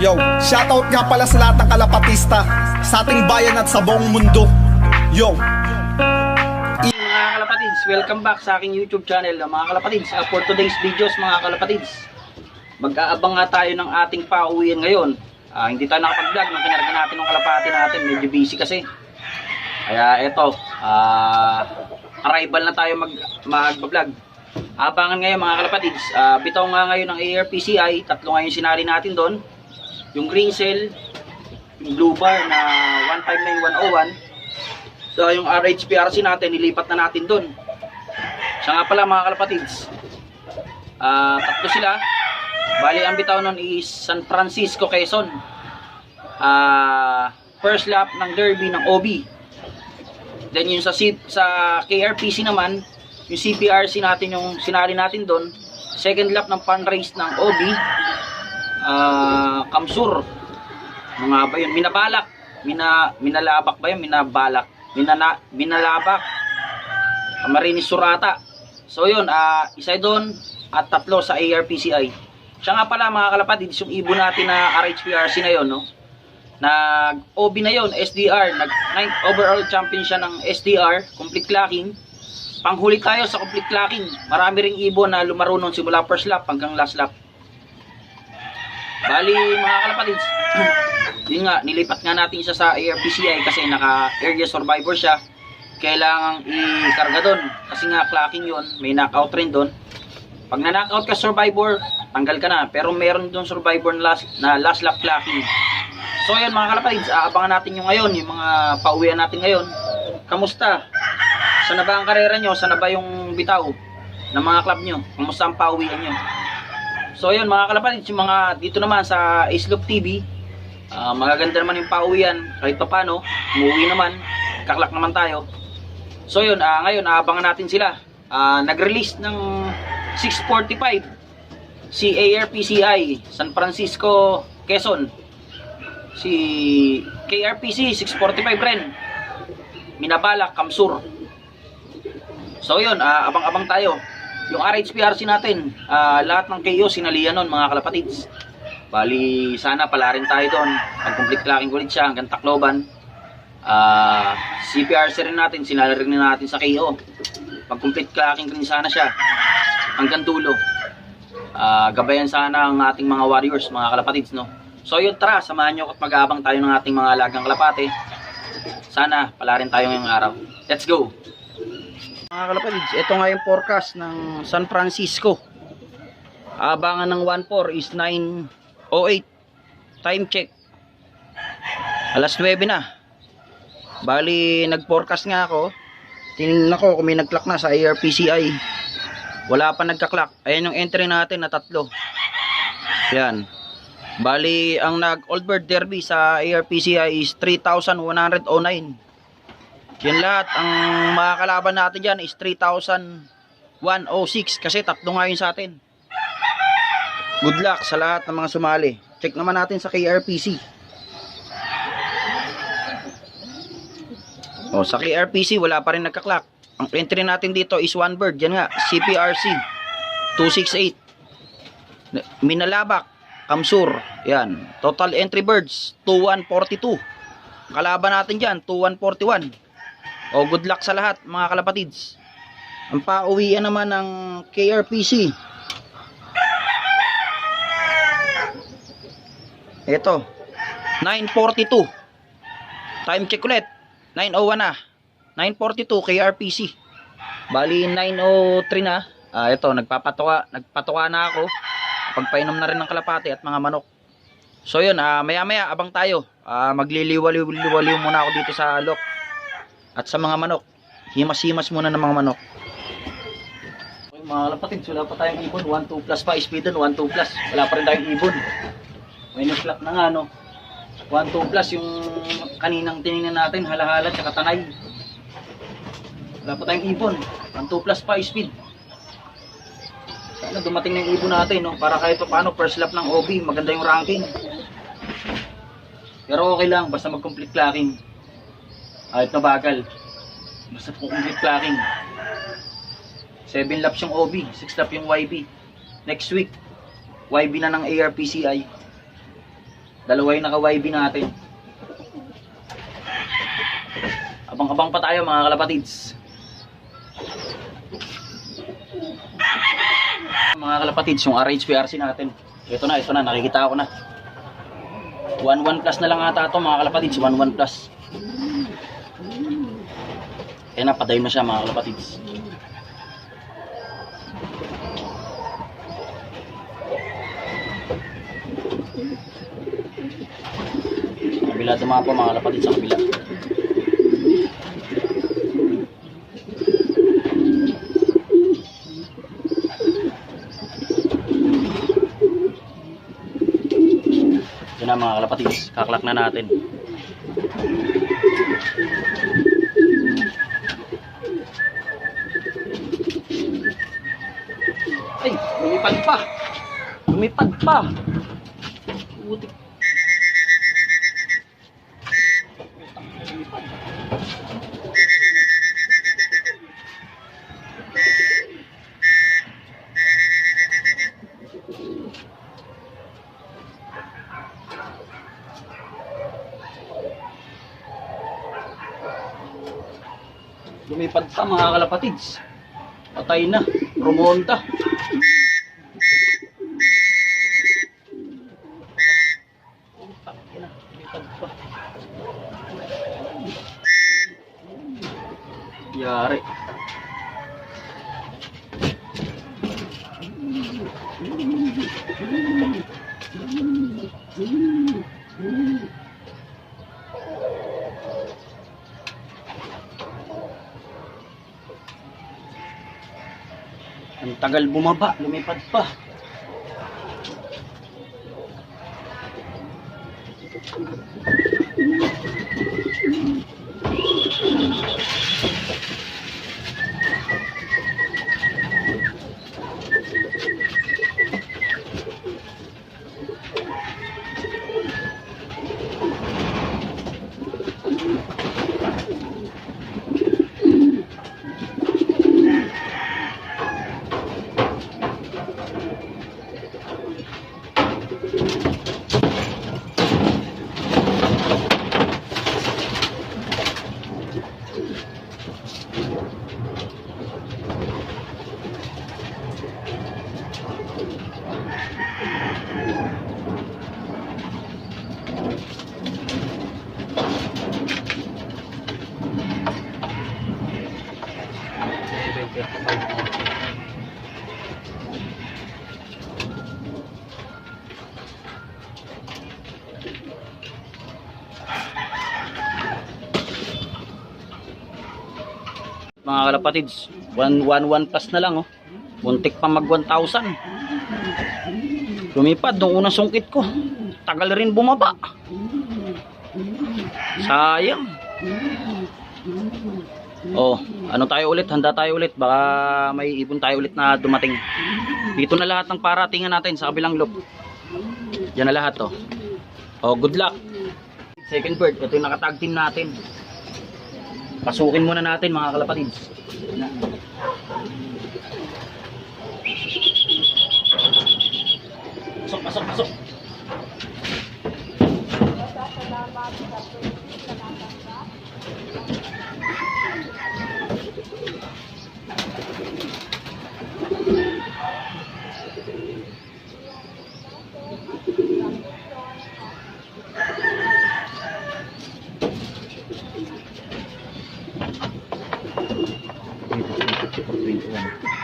Yo, shoutout nga pala sa lahat ng kalapatista sa ating bayan at sa buong mundo. Yo, Mga kalapatids, welcome back sa aking YouTube channel mga kalapatids. Uh, for today's videos mga kalapatids, mag-aabang nga tayo ng ating pauwian ngayon. Ah, hindi tayo nakapag-vlog nung kinarga natin ng kalapati natin, medyo busy kasi. Kaya eto, ah, arrival na tayo mag mag-vlog. Abangan ngayon mga kalapatids, Ah, bitaw nga ngayon ng ARPCI, tatlo nga yung sinali natin doon. Yung green cell, yung blue bar na 159101, So yung RHPRC natin, nilipat na natin doon. Siya nga pala mga kalapatids. Ah, tatlo sila. Bali ang bitaw nun is San Francisco, Quezon. Ah, first lap ng derby ng OB. Then yung sa C- sa KRPC naman, yung CPRC natin yung sinali natin doon. Second lap ng fun race ng OB. Ah, Kamsur. Mga ba yun? Minabalak. Mina, minalabak ba yun? Minabalak. Minana, minalabak. Marinis Surata. So yun, ah isa doon at tatlo sa ARPCI. Siya nga pala mga kalapatid, yung ibon natin na RHPRC na yun, no? Nag OB na yon SDR, nag 9th overall champion siya ng SDR, complete clocking. Panghuli tayo sa complete clocking. Marami ring ibon na lumaro nun simula first lap hanggang last lap. Bali mga kalapatids, yun nga, nilipat nga natin siya sa ARPCI kasi naka area survivor siya. Kailangang i-karga doon. Kasi nga clocking yun, may knockout rin doon. Pag na-knockout ka survivor, tanggal ka na. Pero meron doon survivor na last, na last lap clocking. So yun mga kalapatids, aabangan natin yung ngayon, yung mga pauwian natin ngayon. Kamusta? Sana ba ang karera nyo? Sana ba yung bitaw ng mga club nyo? Kamusta ang pauwian nyo? So yun mga kalapatids, yung mga dito naman sa Islop TV, ah, magaganda naman yung pauwian kahit pa paano, umuwi naman, kaklak naman tayo. So yun, ah, ngayon aabangan natin sila. Ah, nag-release ng 645 si ARPCI San Francisco, Quezon. Si KRPC 645 rin. Minabalak, Kamsur. So yun, ah, abang-abang tayo. Yung RHPRC natin, ah, lahat ng KO sinalihan nun mga kalapatids. Bali, sana pala rin tayo doon. Pag complete clocking ulit siya hanggang Tacloban. Ah, CPRC rin natin, sinali rin natin sa KO. Pag complete clocking rin sana siya hanggang dulo. Ah, gabayan sana ang ating mga warriors, mga kalapatids, no? So yun, tara, samahan nyo at mag-aabang tayo ng ating mga alagang kalapate. Sana pala rin tayo ngayong araw. Let's go! Mga kalapatids, ito nga yung forecast ng San Francisco. Abangan ng 1-4 is 9.08. Time check. Alas 9 na. Bali, nag-forecast nga ako. Tinignan ko kung may nag-clock na sa ARPCI. Wala pa nagka-clock. Ayan yung entry natin na tatlo. Yan. Bali, ang nag-Old Bird Derby sa ARPCI is 3,109. Yan lahat. Ang mga kalaban natin dyan is 3,106 kasi tatlo nga yun sa atin. Good luck sa lahat ng mga sumali. Check naman natin sa KRPC. O, sa KRPC wala pa rin nagka-clock. Ang entry natin dito is one bird. Yan nga, CPRC 268. Minalabak, Kamsur. Yan. Total entry birds 2142. Kalaban natin dyan 2141. O good luck sa lahat mga kalapatids. Ang pauwian naman ng KRPC. Ito. 942. Time check ulit. 901 na. 942 KRPC. Bali 903 na. Ah, ito nagpapatuka, nagpatuka na ako. Pagpainom na rin ng kalapati at mga manok. So yun, ah, maya-maya abang tayo. Ah, magliliwaliw-liwaliw muna ako dito sa alok at sa mga manok. Himas-himas muna ng mga manok. Okay, mga kalapatid, wala pa tayong ibon. 1-2 plus pa, speed doon, 1-2 plus. Wala pa rin tayong ibon. May nag-flap na nga, no? 1-2 plus yung kaninang tinignan natin, halahala, tsaka tanay. Wala pa tayong ibon. 1-2 plus pa, speed. Sana dumating na yung ibon natin, no? Para kahit pa paano, first lap ng OB, maganda yung ranking. Pero okay lang, basta mag-complete clocking. Kahit na bagal. Basta po complete clocking. 7 laps yung OB, 6 lap yung YB. Next week, YB na ng ARPCI. Dalawa yung naka-YB natin. Abang-abang pa tayo mga kalapatids. Mga kalapatids, yung RHPRC natin. Ito na, ito na, nakikita ko na. 1-1 plus na lang ata ito mga kalapatids, 1-1 plus. Kaya na, patay na siya mga kalapatids. Sa kabila tumama po mga kalapatids sa kabila. Yun mga kalapatids, kaklak na natin. Ay, lumipad pa. Lumipad pa. Putik. Lumipad pa mga kalapatids. Patay na. Rumonta. Yari. Ang tagal bumaba, lumipad pa. Mga kalapatids, 111 plus na lang oh. Muntik pa mag 1,000. Lumipad nung unang sungkit ko. Tagal rin bumaba. Sayang. Oh, ano tayo ulit? Handa tayo ulit. Baka may ibon tayo ulit na dumating. Dito na lahat ng paratingan natin sa kabilang loop. Yan na lahat oh. Oh, good luck. Second bird, ito yung nakatag team natin. Pasukin muna natin mga na. Pasok, pasok, pasok. Tsaka 21.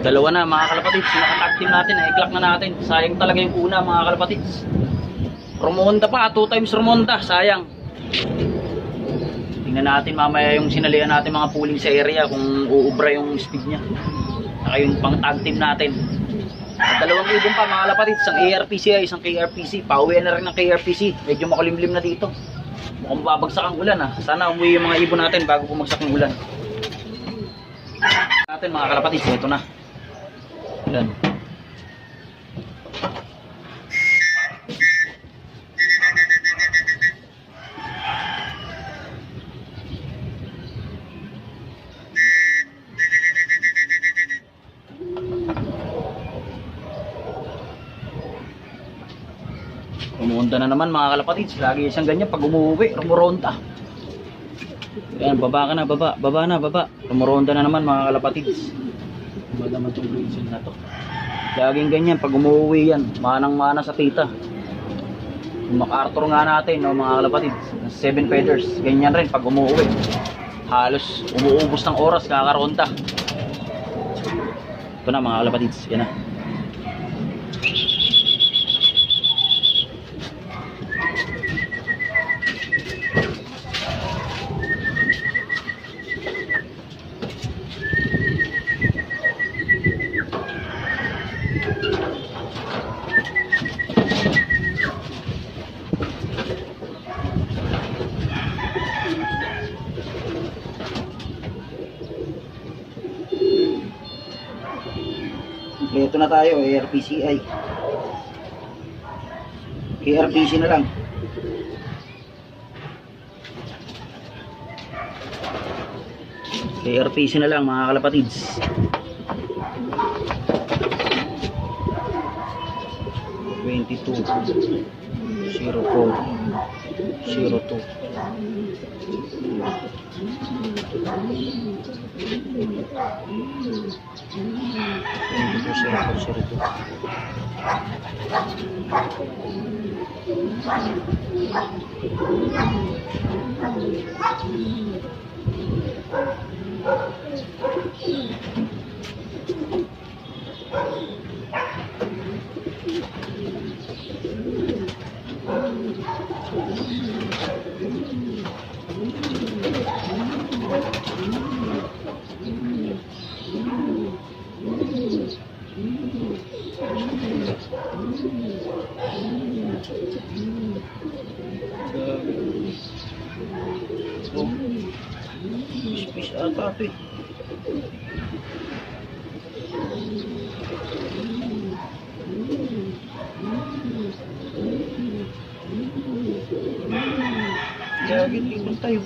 Dalawa na mga kalapatids, nakatag team natin, na-clock na natin. Sayang talaga yung una mga kalapatids. Romonda pa, two times Romonda, sayang. Tingnan natin mamaya yung sinalihan natin mga pooling sa area kung uubra yung speed niya. Saka yung pang tag team natin. At dalawang ibon pa mga kalapatids, isang ARPC ay isang KRPC. Pauwi na rin ng KRPC, medyo makulimlim na dito. Mukhang babagsak ang ulan ah. Sana umuwi yung mga ibon natin bago bumagsak ng ulan. Natin mga kalapatids, ito na. Yan. Umuunda na naman mga kalapatids. Lagi isang ganyan pag umuwi, rumuronda. Yan, baba ka na, baba, baba na, baba. Rumuronda na naman mga kalapatids. Ba naman itong reason na to. Laging ganyan, pag umuwi yan, manang-mana sa tita. Yung MacArthur nga natin, no, mga kalapatids. Seven feathers, ganyan rin pag umuwi. Halos umuubos ng oras, kakaronda. Ito na mga kalapatids, yan na. ARPCI. KRPC na lang. KRPC na lang mga kalapatids. Twenty-two, zero four, zero two. Twenty-two, zero four, zero two. Oh. Fish ata ito eh. Gagin, ikot tayo.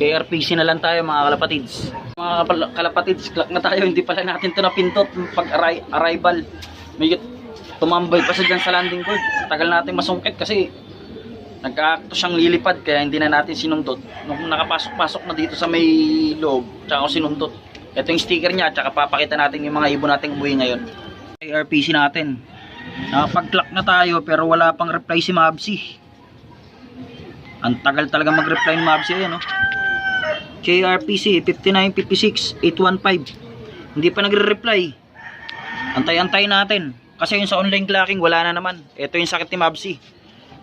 KRPC na lang tayo mga kalapatids. Mga kalapatids, clock na tayo. Hindi pala natin to napintot pag arri- arrival. May tumambay pa siya dyan sa landing board. Tagal natin masungkit kasi nagkaakto siyang lilipad kaya hindi na natin sinundot. Nung nakapasok-pasok na dito sa may loob, tsaka ako sinundot. Ito yung sticker niya, tsaka papakita natin yung mga ibon nating umuwi ngayon. KRPC natin. Nakapag-clock na tayo pero wala pang reply si Mabsi. Ang tagal talaga mag-reply ni Mabsi ayan oh. JRPC 5956 815 Hindi pa nagre-reply. Antay-antay natin. Kasi yung sa online clocking wala na naman. Ito yung sakit ni Mabsi.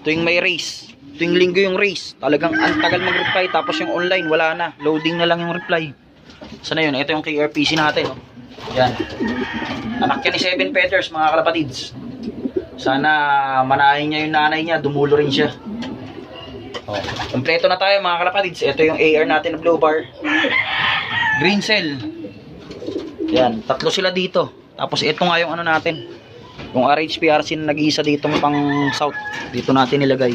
Ito yung may race Ito yung linggo yung race Talagang ang tagal mag-reply. Tapos yung online wala na. Loading na lang yung reply. Sana yun Ito yung KRPC natin oh. Yan. Anak yan ni Seven Peters mga kalapatids. Sana manahin niya yung nanay niya Dumulo rin siya Oh, kompleto na tayo mga kalapatids. Ito yung AR natin na blue bar. Green cell. Yan, tatlo sila dito. Tapos ito nga yung ano natin. Yung RHPRC na nag-iisa dito pang south. Dito natin nilagay.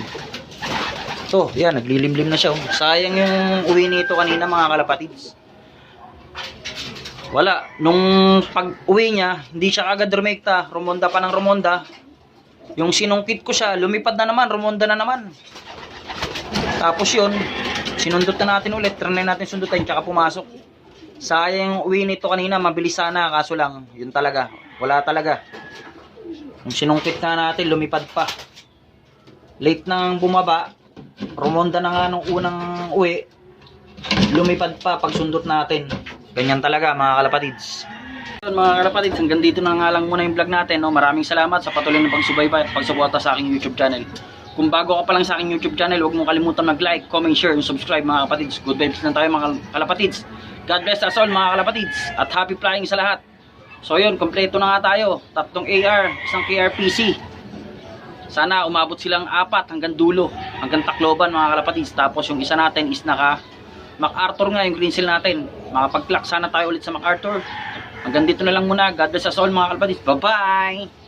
So, yan, naglilimlim na siya. oh. Sayang yung uwi nito kanina mga kalapatids. Wala. Nung pag uwi niya, hindi siya agad rumekta. Rumonda pa ng rumonda. Yung sinungkit ko siya, lumipad na naman, rumonda na naman. Tapos yun, sinundot na natin ulit, trinay natin sundutin, tsaka pumasok. Sayang uwi nito kanina, mabilis sana, kaso lang, yun talaga, wala talaga. Yung sinungkit na natin, lumipad pa. Late nang bumaba, rumonda na nga nung unang uwi, lumipad pa pag sundot natin. Ganyan talaga mga kalapatids. Yun, mga kalapatids, hanggang dito na nga lang muna yung vlog natin. No? Maraming salamat sa patuloy na pagsubaybay at pagsuporta sa aking YouTube channel. Kung bago ka pa lang sa aking YouTube channel, huwag mong kalimutan mag-like, comment, share, and subscribe mga kalapatids. Good vibes lang tayo mga kal- kalapatids. God bless us all mga kalapatids. At happy flying sa lahat. So yun, kompleto na nga tayo. Tatlong AR, isang KRPC. Sana umabot silang apat hanggang dulo, hanggang Tacloban mga kalapatids. Tapos yung isa natin is naka MacArthur nga yung green seal natin. Makapag-clock sana tayo ulit sa MacArthur. Hanggang dito na lang muna. God bless us all mga kalapatids. Bye-bye!